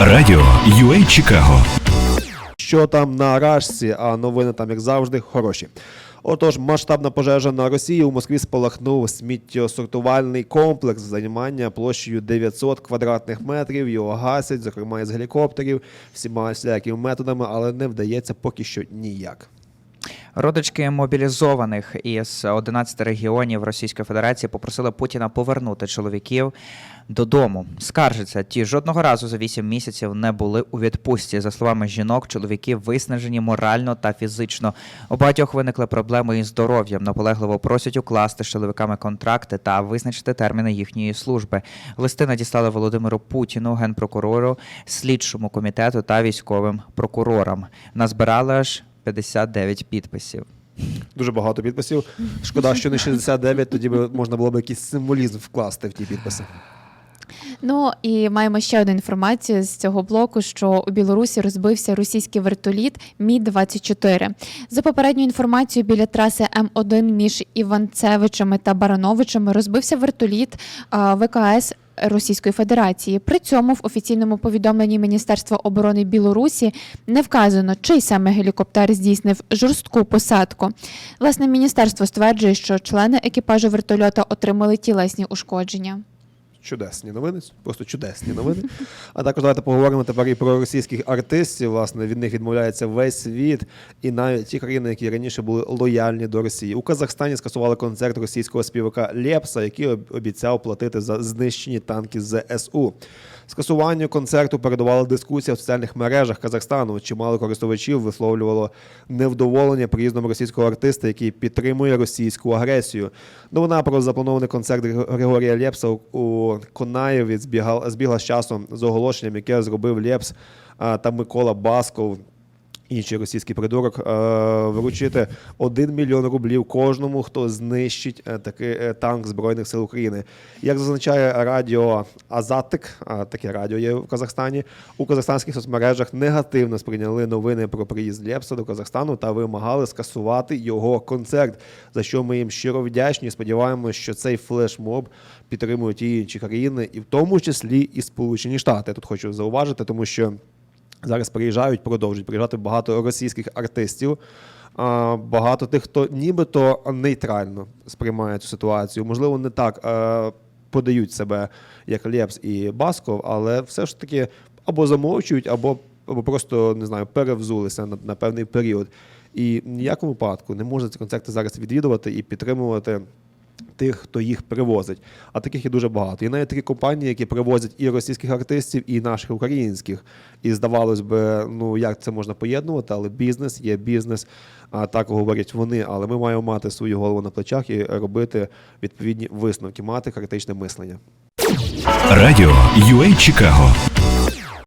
Радіо UA Чикаго. Що там на рашці, а новини там, як завжди, хороші. Отож, масштабна пожежа на Росії у Москві спалахнув сміттєсортувальний комплекс займання площею 900 квадратних метрів. Його гасять, зокрема із гелікоптерів, всіма всілякими методами, але не вдається поки що ніяк. Родички мобілізованих із 11 регіонів Російської Федерації попросили Путіна повернути чоловіків додому. Скаржаться, ті жодного разу за 8 місяців не були у відпустці. За словами жінок, чоловіки виснажені морально та фізично. У багатьох виникли проблеми із здоров'ям. Наполегливо просять укласти з чоловіками контракти та визначити терміни їхньої служби. Листи надіслали Володимиру Путіну, генпрокурору, слідчому комітету та військовим прокурорам. Назбирали аж 59 підписів. Дуже багато підписів. Шкода, що не 69, тоді би можна було б якийсь символізм вкласти в ті підписи. Ну і маємо ще одну інформацію з цього блоку, що у Білорусі розбився російський вертоліт Мі 24 За попередньою інформацією, біля траси М1 між Іванцевичами та Барановичами розбився вертоліт а, ВКС. Російської Федерації при цьому в офіційному повідомленні Міністерства оборони Білорусі не вказано, чий саме гелікоптер здійснив жорстку посадку. Власне, міністерство стверджує, що члени екіпажу вертольота отримали тілесні ушкодження. Чудесні новини, просто чудесні новини. А також давайте поговоримо тепер і про російських артистів. Власне, від них відмовляється весь світ, і навіть ті країни, які раніше були лояльні до Росії. У Казахстані скасували концерт російського співака Лепса, який обіцяв платити за знищені танки ЗСУ. Скасуванню концерту передувала дискусія в соціальних мережах Казахстану. Чимало користувачів висловлювало невдоволення приїздом російського артиста, який підтримує російську агресію. Новина про запланований концерт Григорія Лепса у- у Конаєві збігала, збігла з часом з оголошенням, яке зробив Лепс та Микола Басков. Інший російський придурок е, вручити 1 мільйон рублів кожному, хто знищить е, такий е, танк Збройних сил України. Як зазначає радіо Азатик, таке радіо є в Казахстані, у казахстанських соцмережах негативно сприйняли новини про приїзд Лепса до Казахстану та вимагали скасувати його концерт. За що ми їм щиро вдячні. Сподіваємося, що цей флешмоб підтримують і інші країни, і в тому числі і Сполучені Штати. Тут хочу зауважити, тому що. Зараз приїжджають, продовжують приїжджати багато російських артистів. Багато тих, хто нібито нейтрально сприймає цю ситуацію. Можливо, не так е, подають себе як Лепс і Басков, але все ж таки або замовчують, або, або просто не знаю, перевзулися на, на певний період. І ніякому випадку не можна ці концерти зараз відвідувати і підтримувати тих, хто їх привозить. А таких є дуже багато. І навіть такі компанії, які привозять і російських артистів, і наших українських. І здавалось би, ну як це можна поєднувати, але бізнес є бізнес. А так говорять вони. Але ми маємо мати свою голову на плечах і робити відповідні висновки, мати критичне мислення. Радіо UA Чикаго.